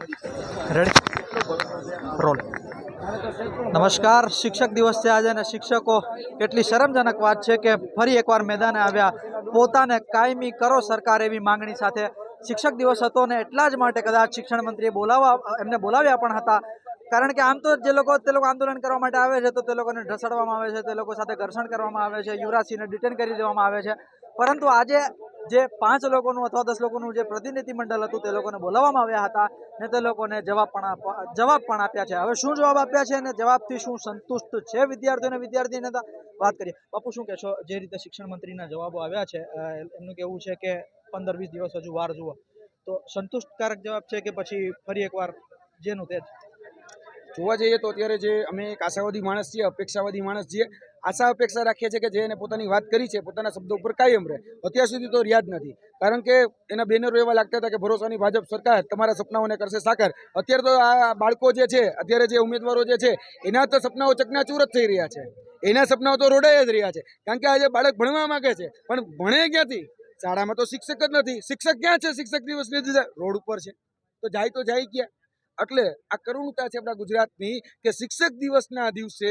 Ready? Role. નમસ્કાર. શિક્ષક દિવસ છે આજે અને શિક્ષકો, કેટલી શરમજનક વાત છે કે ફરી એકવાર મેદાને આવ્યા. પોતાને કાયમી કરો સરકાર એવી માંગણી સાથે. શિક્ષક દિવસ હતો ને એટલા જ માટે કદાચ શિક્ષણ મંત્રીએ બોલાવવા, એમને બોલાવ્યા પણ હતા. કારણ કે આમ તો જે લોકો, તે લોકો આંદોલન કરવા માટે આવે છે, તો તે લોકોને ઢસડવામાં આવે છે, તે લોકો સાથે ઘર્ષણ કરવામાં આવે છે, યુવરાજસિંહને ડિટેન કરી દેવામાં આવે છે. પરંતુ આજે જે પાંચ લોકોનું અથવા દસ લોકોનું જે પ્રતિનિધિ મંડળ હતું, તે લોકોને બોલાવવામાં આવ્યા હતા ને તે લોકોને જવાબ પણ જવાબ પણ આપ્યા છે. હવે શું જવાબ આપ્યા છે અને જવાબથી શું સંતુષ્ટ છે વિદ્યાર્થીઓ અને વિદ્યાર્થી નેતા વાત કરીએ. બાપુ, શું કહેશો? જે રીતે શિક્ષણ મંત્રીના જવાબો આવ્યા છે એમનું કહેવું છે કે પંદર વીસ દિવસ હજુ વાર જુઓ. તો સંતુષ્ટકારક જવાબ છે કે પછી ફરી એકવાર જેનું તે જ? જોવા જઈએ તો અત્યારે જે અમે એક આશાવાદી માણસ છીએ, અપેક્ષાવાદી માણસ છીએ, આશા અપેક્ષા રાખીએ છીએ કે જે એને પોતાની વાત કરી છે, પોતાના શબ્દો ઉપર કાયમ રહે. અત્યાર સુધી તો રિયાદ નથી. કારણ કે એના બેનરો એવા લાગતા હતા કે ભરોસાની ભાજપ સરકાર તમારા સપનાઓને કરશે સાકાર. અત્યારે તો આ બાળકો જે છે, અત્યારે જે ઉમેદવારો જે છે, એના તો સપનાઓ ચકનાચૂર જ થઈ રહ્યા છે. એના સપનાઓ તો રોડાઈ જ રહ્યા છે. કારણ કે આજે બાળક ભણવા માગે છે, પણ ભણે ક્યાંથી? શાળામાં તો શિક્ષક જ નથી. શિક્ષક ક્યાં છે? શિક્ષક દિવસની રોડ ઉપર છે. તો જાય તો જાય ક્યાં? એટલે આ કરુણતા છે આપણા ગુજરાતની કે શિક્ષક દિવસના દિવસે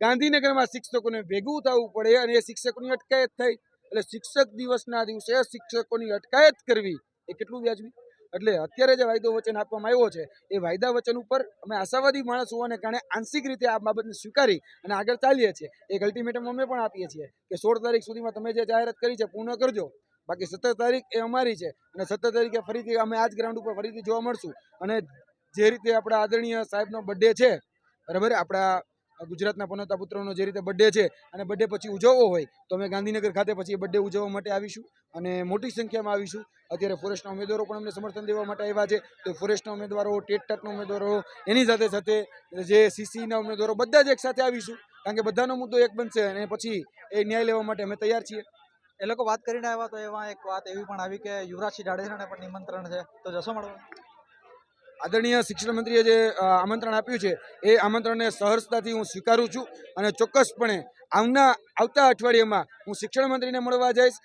ગાંધીનગરમાં શિક્ષકોને ભેગું થવું પડે અને એ શિક્ષકોની અટકાયત થઈ. એટલે શિક્ષક દિવસના દિવસે શિક્ષકોની અટકાયત કરવી એ કેટલું વ્યાજબી? એટલે અત્યારે જે વાયદો વચન આપવામાં આવ્યો છે, એ વાયદા વચન ઉપર અમે આશાવાદી માણસ હોવાને કારણે આંશિક રીતે આ બાબતને સ્વીકારી અને આગળ ચાલીએ છીએ. એક અલ્ટિમેટમ અમે પણ આપીએ છીએ કે સોળ તારીખ સુધીમાં તમે જે જાહેરાત કરી છે પૂર્ણ કરજો. બાકી સત્તર તારીખ એ અમારી છે અને સત્તર તારીખે ફરીથી અમે આ જ ગ્રાઉન્ડ ઉપર ફરીથી જોવા મળશું. અને જે રીતે આપણા આદરણીય સાહેબનો બર્થડે છે, બરાબર? આપણા ગુજરાતના પનોતા પુત્રોનો જે રીતે બર્થડે છે અને બર્થડે પછી ઉજવવો હોય, તો અમે ગાંધીનગર ખાતે પછી બર્થડે ઉજવવા માટે આવીશું અને મોટી સંખ્યામાં આવીશું. અત્યારે ફોરેસ્ટના ઉમેદવારો પણ અમને સમર્થન દેવા માટે આવ્યા છે. તો ફોરેસ્ટના ઉમેદવારો, ટેટ ટાટના ઉમેદવારો, એની સાથે સાથે જે સીસીના ઉમેદવારો બધા જ એક સાથે આવીશું. કારણ કે બધાનો મુદ્દો એક બનશે અને પછી એ ન્યાય લેવા માટે અમે તૈયાર છીએ. એ લોકો વાત કરીને આવ્યા તો એમાં એક વાત એવી પણ આવી કે યુવરાજસિંહ જાડેજાને પણ નિમંત્રણ છે. તો જશો મળવા? આદરણીય શિક્ષણ મંત્રીએ જે આમંત્રણ આપ્યું છે, એ આમંત્રણને સહર્ષતાથી હું સ્વીકારું છું અને ચોક્કસપણે આવના, આવતા અઠવાડિયામાં હું શિક્ષણ મંત્રીને મળવા જઈશ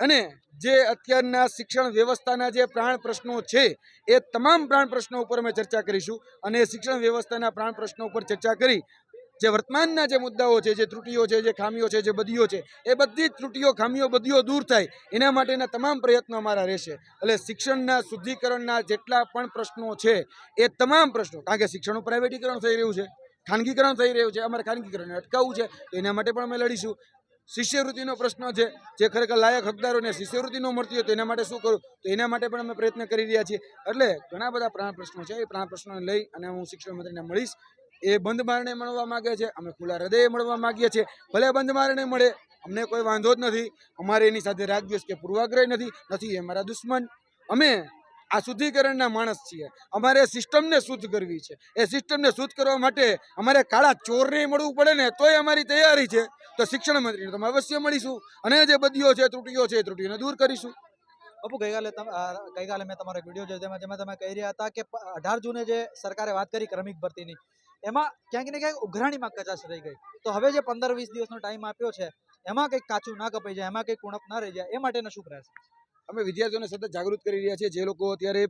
અને જે અત્યારના શિક્ષણ વ્યવસ્થાના જે પ્રાણ પ્રશ્નો છે, એ તમામ પ્રાણ પ્રશ્નો ઉપર અમે ચર્ચા કરીશું અને શિક્ષણ વ્યવસ્થાના પ્રાણ પ્રશ્નો ઉપર ચર્ચા કરી જે વર્તમાનના જે મુદ્દાઓ છે, જે ત્રુટીઓ છે, જે ખામીઓ છે, જે બદીઓ છે, એ બધી જ ત્રુટીઓ, ખામીઓ, બદીઓ દૂર થાય, એના માટેના તમામ પ્રયત્નો અમારા રહેશે. એટલે શિક્ષણના શુદ્ધિકરણના જેટલા પણ પ્રશ્નો છે, એ તમામ પ્રશ્નો, કારણ કે શિક્ષણનું પ્રાઇવેટીકરણ થઈ રહ્યું છે, ખાનગીકરણ થઈ રહ્યું છે, અમારે ખાનગીકરણને અટકાવવું છે એના માટે પણ અમે લડીશું. શિષ્યવૃત્તિનો પ્રશ્ન છે, જે ખરેખર લાયક હકદારોને શિષ્યવૃત્તિ ન મળતી હોય તો એના માટે શું કરું? તો એના માટે પણ અમે પ્રયત્ન કરી રહ્યા છીએ. એટલે ઘણા બધા પ્રાણ પ્રશ્નો છે, એ પ્રાણ પ્રશ્નોને લઈ અને હું શિક્ષણ મંત્રીને મળીશ. એ બંધ મારણે મળવા માગે છે. અમે ખુલ્લા હૃદયે મળવા માગીએ છીએ. ભલે બંધ મારણે મળે, અમને કોઈ વાંધો જ નથી. અમારે એની સાથે રાગદ્વેષ કે પૂર્વાગ્રહ નથી. નથી એ મારા દુશ્મન. અમે આ શુદ્ધિકરણના માણસ છીએ. અમારે સિસ્ટમને શુદ્ધ કરવી છે. એ સિસ્ટમને શુદ્ધ કરવા માટે અમારે કાળા ચોરને મળવું પડે ને તોય અમારી તૈયારી છે. તો શિક્ષણ મંત્રીને તમે અવશ્ય મળીશું. અને જે બદીઓ છે, ત્રુટીઓ છે, એ ત્રુટીઓને દૂર કરીશું. બાપુ ગઈકાલે ગઈકાલે મેં તમારો એક વીડિયો જોયો. જેમાં તમે કહી રહ્યા હતા કે અઢાર જૂને જે સરકારે વાત કરી, ક્રમિક ભરતીની. એમાં ક્યાંક ને ક્યાંક ઉઘરાણીમાં કચાશ રહી ગઈ. તો હવે જે પંદર વીસ દિવસનો ટાઈમ આપ્યો છે, એમાં કંઈક કાચું ના કપાઈ જાય, એમાં કંઈક ઉણપ ના રહી જાય, એ માટેનો શું પ્રયાસ? અમે વિદ્યાર્થીઓને સતત જાગૃત કરી રહ્યા છીએ. જે લોકો અત્યારે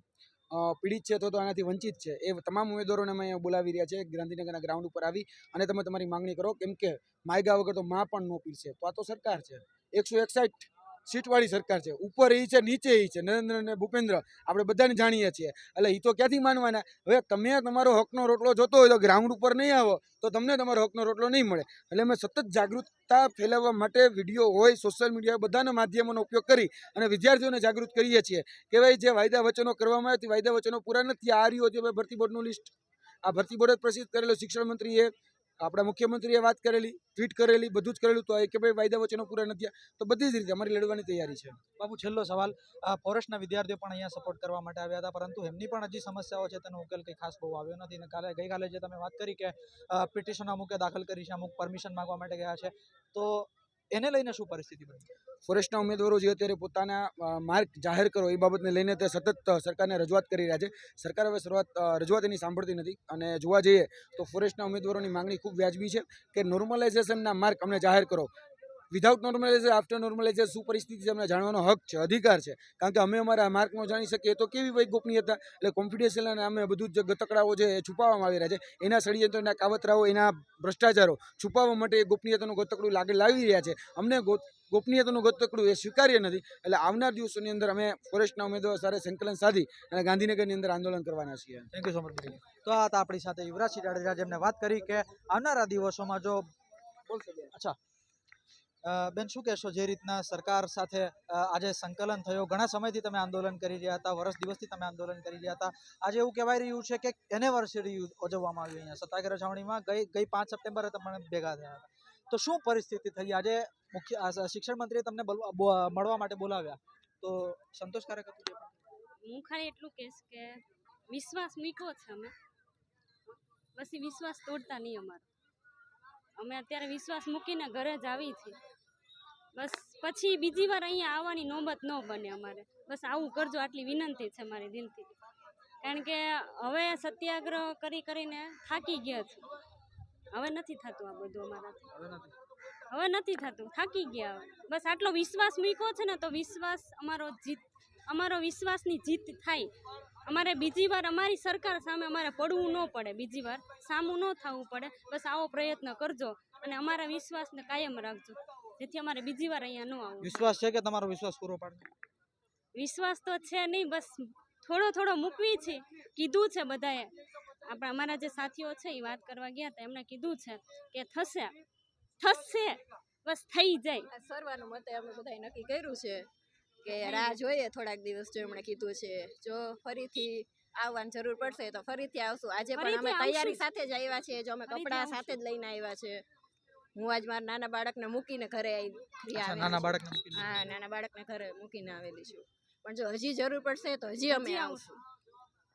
પીડિત છે અથવા તો આનાથી વંચિત છે. એ તમામ ઉમેદવારોને અમે બોલાવી રહ્યા છીએ ગાંધીનગરના ગ્રાઉન્ડ ઉપર આવી અને તમે તમારી માંગણી કરો. કેમ કે માયગા વગર તો માં પણ ન પીરશે તો આ તો સરકાર છે. એકસો એકસાઠ સીટવાળી સરકાર છે. ઉપર એ છે, નીચે એ છે. નરેન્દ્ર અને ભૂપેન્દ્ર, આપણે બધાને જાણીએ છીએ. એટલે એ તો ક્યાંથી માનવાના? હવે તમે તમારો હકનો રોટલો જોતો હોય તો ગ્રાઉન્ડ ઉપર નહીં આવો, તો તમને તમારો હકનો રોટલો નહીં મળે. એટલે અમે સતત જાગૃતતા ફેલાવવા માટે વીડિયો હોય, સોશિયલ મીડિયા બધાના માધ્યમોનો ઉપયોગ કરી અને વિદ્યાર્થીઓને જાગૃત કરીએ છીએ કે ભાઈ, જે વાયદા વચનો કરવામાં આવ્યા વાયદા વચનો પૂરા નથી. આ રહ્યું છે ભરતી બોર્ડનું લિસ્ટ. આ ભરતી બોર્ડે પ્રસિદ્ધ કરેલો શિક્ષણ મંત્રીએ આપણા મુખ્યમંત્રીએ વાત કરેલી ટ્વીટ કરેલી, બધું જ કરેલું તો કે ભાઈ વાયદા વચનો પૂરા નથી તો બધી જ રીતે અમારી લડવાની તૈયારી છે. બાપુ, છેલ્લો સવાલ. ફોરેસ્ટના વિદ્યાર્થીઓ પણ અહીંયા સપોર્ટ કરવા માટે આવ્યા હતા, પરંતુ એમની પણ હજી સમસ્યાઓ છે, તેનો ઉકેલ કંઈ ખાસ બહુ આવ્યો નથી. અને કાલે, ગઈકાલે જે તમે વાત કરી કે પિટિશન અમુકે દાખલ કરી છે, અમુક પરમિશન માગવા માટે ગયા છે, તો એને લઈને શું પરિસ્થિતિ બની? ફોરેસ્ટના ઉમેદવારો જે અત્યારે પોતાના માર્ક જાહેર કરો, એ બાબતને લઈને તે સતત સરકારને રજૂઆત કરી રહ્યા છે. સરકાર હવે શરૂઆત રજૂઆત એની સાંભળતી નથી. અને જોવા જઈએ તો ફોરેસ્ટના ઉમેદવારોની માંગણી ખૂબ વ્યાજબી છે કે નોર્મલાઇઝેશનના માર્ક અમને જાહેર કરો. વિધાઉટ નોર્મલાઇઝર આફ્ટર નોર્મલાઇઝર શું પરિસ્થિતિ છે અમને જાણવાનો હક છે અધિકાર છે. કારણ કે અમે અમારા માર્કમાં જાણી શકીએ તો કેવી ભાઈ ગોપનીયતા? એટલે કોન્ફિડેન્શિયલ નામે બધું જ ગતકડાઓ છે એ છુપાવવામાં આવી રહ્યા છે એના ષડયંત્રો એના કાવતરાઓ એના ભ્રષ્ટાચારો છુપાવવા માટે ગોપનીયતાનું ગતકડું લાગે લાવી રહ્યા છે. અમને ગોપનીયતાનું ગતકડું એ સ્વીકાર્ય નથી. એટલે આવનાર દિવસોની અંદર અમે ફોરેસ્ટના ઉમેદવાર સાથે સંકલન સાધી અને ગાંધીનગરની અંદર આંદોલન કરવાના છીએ. થેન્ક યુ સો મચ તો આ આપણી સાથે યુવરાજસિંહ જાડેજા જેમને વાત કરી કે આવનારા દિવસોમાં જો અચ્છા બેન, શું કહેશો? જે રીતના સરકાર સાથે આજે સંકલન થયો, ઘણા સમયથી તમે આંદોલન કરી રહ્યા હતા, વર્ષ દિવસથી તમે આંદોલન કરી રહ્યા હતા. આજે એવું કહેવાય રહ્યું છે કે એનિવર્સરી ઉજવવામાં આવી અહીંયા. સત્યાગ્રહ છાવણીમાં ગઈ ગઈ પાંચ સપ્ટેમ્બરે તમે ભેગા થયા હતા. તો શું પરિસ્થિતિ થઈ? આજે મુખ્ય શિક્ષણ મંત્રીએ તમને મળવા માટે બોલાવ્યા. તો સંતોષકારક હતું હું ખાલી એટલું કહીશ કે વિશ્વાસ મીઠો છે અમે. પછી વિશ્વાસ તોડતા નહીં અમારો. અમે અત્યારે વિશ્વાસ મૂકીને ઘરે જ આવી છીએ. બસ પછી બીજી વાર અહીંયા આવવાની નોબત ન બને અમારે. બસ આવું કરજો આટલી વિનંતી છે મારી દિલથી. કારણ કે હવે સત્યાગ્રહ કરી કરીને થાકી ગયા છે. હવે નથી થતું આ બધું અમારાથી. હવે નથી. હવે નથી થતું થાકી ગયા હવે. બસ આટલો વિશ્વાસ મૂક્યો છે ને તો વિશ્વાસ અમારો જીત અમારો વિશ્વાસની જીત થાય. અમારે બીજી વાર અમારી સરકાર સામે અમારે પડવું ન પડે બીજી વાર સામું ન થવું પડે. બસ આવો પ્રયત્ન કરજો અને અમારા વિશ્વાસને કાયમ રાખજો. જેથી અમારે બીજી વાર અહીંયા ન આવવું. વિશ્વાસ છે કે તમારો વિશ્વાસ પૂરો પાડશે? વિશ્વાસ તો છે નહીં બસ થોડો થોડો મૂકવી છે. કીધું છે બધાએ. આપણા અમારા જે સાથીઓ છે એ વાત કરવા ગયા હતા એમણે કીધું છે કે થશે થશે બસ થઈ જાય. સરવાનું મતે અમે બધાએ નક્કી કર્યું છે કે રાહ જોઈએ થોડાક દિવસ જો એમણે કીધું છે. જો ફરીથી આવવાની જરૂર પડશે તો ફરીથી આવશું. આજે પણ અમે તૈયારી સાથે જ આવ્યા છીએ. જો અમે કપડાં સાથે જ લઈને આવ્યા છે. હું આજ મારા નાના બાળકને મૂકીને ઘરે આવી નાના છું. બાળકને હા નાના બાળકને ઘરે મૂકીને આવેલી છું. પણ જો હજી જરૂર પડશે તો હજી અમે આવશું.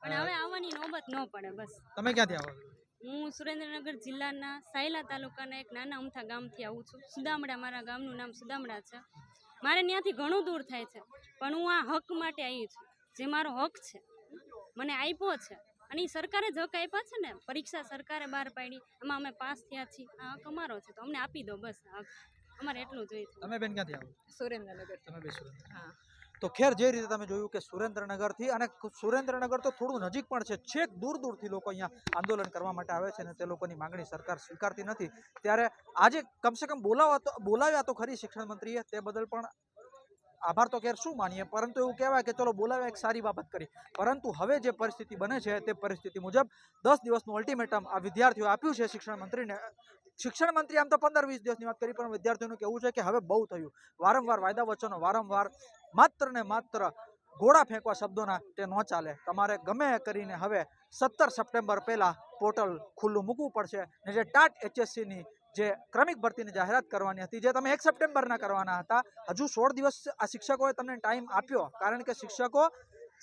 પણ હવે આવવાની નોબત ન પડે બસ. તમે ક્યાંથી આવો? હું સુરેન્દ્રનગર જિલ્લાના સાયલા તાલુકાના એક નાના ઉમથા ગામથી આવું છું. સુદામડા મારા ગામનું નામ સુદામડા છે. મારે ત્યાંથી ઘણું દૂર થાય છે. પણ હું આ હક માટે આવી છું. જે મારો હક છે. મને આપ્યો છે. અને એ સરકારે જ હક આપ્યા છે ને? પરીક્ષા સરકારે બહાર પાડી. એમાં અમે પાસ થયા છીએ. આ હક અમારો છે. તો અમને આપી દો બસ હક. અમારે એટલું જોઈએ તમે બેન ક્યાંથી આવો? સુરેન્દ્રનગર. તમે બે સુરેન્દ્ર. હા. તો ખેર જે રીતે તમે જોયું કે સુરેન્દ્રનગરથી અને સુરેન્દ્રનગર તો થોડું નજીક પણ છે. છેક દૂર દૂરથી લોકો અહીંયા આંદોલન કરવા માટે આવે છે અને તે લોકોની માંગણી સરકાર સ્વીકારતી નથી. ત્યારે આજે કમસે કમ બોલાવા તો બોલાવ્યા તો ખરી શિક્ષણ મંત્રીએ તે બદલ પણ આભાર તો ખેર શું માનીએ? પરંતુ એવું કહેવાય કે ચલો બોલાવે, એક સારી બાબત કરી. પરંતુ હવે જે પરિસ્થિતિ બને છે, તે પરિસ્થિતિ મુજબ દસ દિવસનું અલ્ટિમેટમ આ વિદ્યાર્થીઓ આપ્યું છે, શિક્ષણ મંત્રીને. શિક્ષણ મંત્રી આમ તો પંદર વીસ દિવસની વાત કરી, પણ વિદ્યાર્થીઓનું કેવું છે કે હવે બહુ થયું. વારંવાર વાયદા વચનો, વારંવાર માત્ર ને માત્ર ગોળા ફેંકવા શબ્દોના તે ન ચાલે. તમારે ગમે કરીને હવે સત્તર સપ્ટેમ્બર પહેલાં પોર્ટલ ખુલ્લું મૂકવું પડશે ને જે ટાટ એચએસસીની જે ક્રમિક ભરતીની જાહેરાત કરવાની હતી, જે તમે એક સપ્ટેમ્બરના કરવાના હતા. હજુ સોળ દિવસ આ શિક્ષકોએ તમને ટાઈમ આપ્યો, કારણ કે શિક્ષકો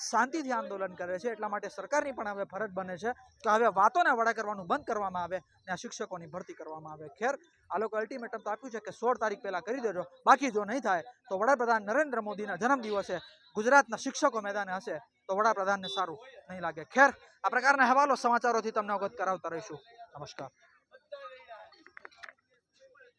શાંતિથી આંદોલન કરે છે, એટલા માટે સરકારની પણ હવે ફરજ બને છે કે હવે વાતોને વડા કરવાનું બંધ કરવામાં આવે ને આ શિક્ષકોની ભરતી કરવામાં આવે. ખેર, આ લોકો અલ્ટિમેટમ તો આપ્યું છે કે સોળ તારીખ પહેલાં કરી દેજો, બાકી જો નહીં થાય, તો વડાપ્રધાન નરેન્દ્ર મોદીના જન્મદિવસે ગુજરાતના શિક્ષકો મેદાને હશે, તો વડાપ્રધાનને સારું નહીં લાગે. ખેર, આ પ્રકારના અહેવાલો સમાચારોથી તમને અવગત કરાવતા રહીશું. નમસ્કાર.